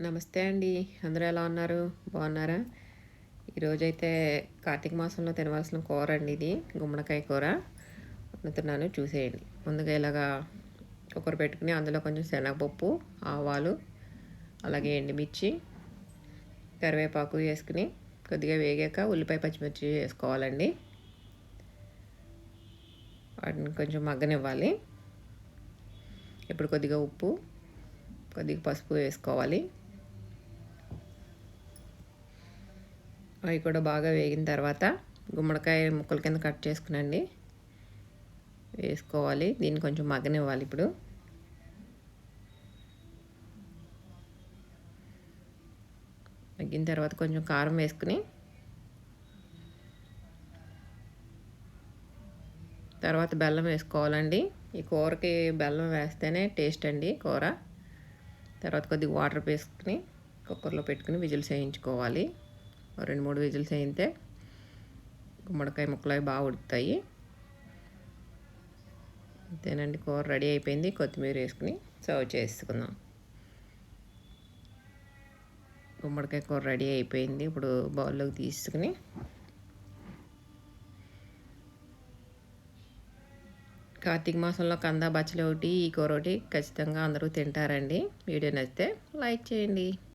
నమస్తే అండి. అందరూ ఎలా ఉన్నారు? బాగున్నారా? ఈరోజైతే కార్తీక మాసంలో తినవలసిన కూర అండి ఇది. గుమ్మడికాయ కూర. వండుతున్నాను. చూసేయండి. ముందుగా ఇలాగా కుక్కర్ పెట్టుకుని అందులో కొంచెం శనగపప్పు ఆవాలు అలాగే ఎండుమిర్చి కరివేపాకు వేసుకుని కొద్దిగా వేగాక ఉల్లిపాయ పచ్చిమిర్చి వేసుకోవాలండి. వాటిని కొంచెం మగ్గనివ్వాలి. ఇప్పుడు కొద్దిగా ఉప్పు కొద్దిగా పసుపు వేసుకోవాలి. అవి కూడా బాగా వేగిన తర్వాత గుమ్మడికాయ ముక్కల కింద కట్ చేసుకునండి. వేసుకోవాలి. దీన్ని కొంచెం మగ్గనివ్వాలి ఇప్పుడు. మగ్గిన తర్వాత కొంచెం కారం వేసుకుని తర్వాత బెల్లం వేసుకోవాలండి. ఈ కూరకి బెల్లం వేస్తేనే టేస్ట్ అండి కూర. తర్వాత కొద్దిగా వాటర్ వేసుకుని కుక్కర్లో పెట్టుకుని విజిల్స్ వేయించుకోవాలి. రెండు మూడు విజిల్స్ అయితే గుమ్మడికాయ ముక్కలు అవి బాగా ఉడుకుతాయి. అంతేనండి కూర రెడీ అయిపోయింది. కొత్తిమీర వేసుకుని సర్వ్ చేసుకుందాం. గుమ్మడికాయ కూర రెడీ అయిపోయింది. ఇప్పుడు బౌల్లోకి తీసుకుని కార్తీక మాసంలో కంద బచ్చలు ఒకటి ఈ కూర ఒకటి ఖచ్చితంగా అందరూ తింటారండి. వీడియో నచ్చితే లైక్ చేయండి.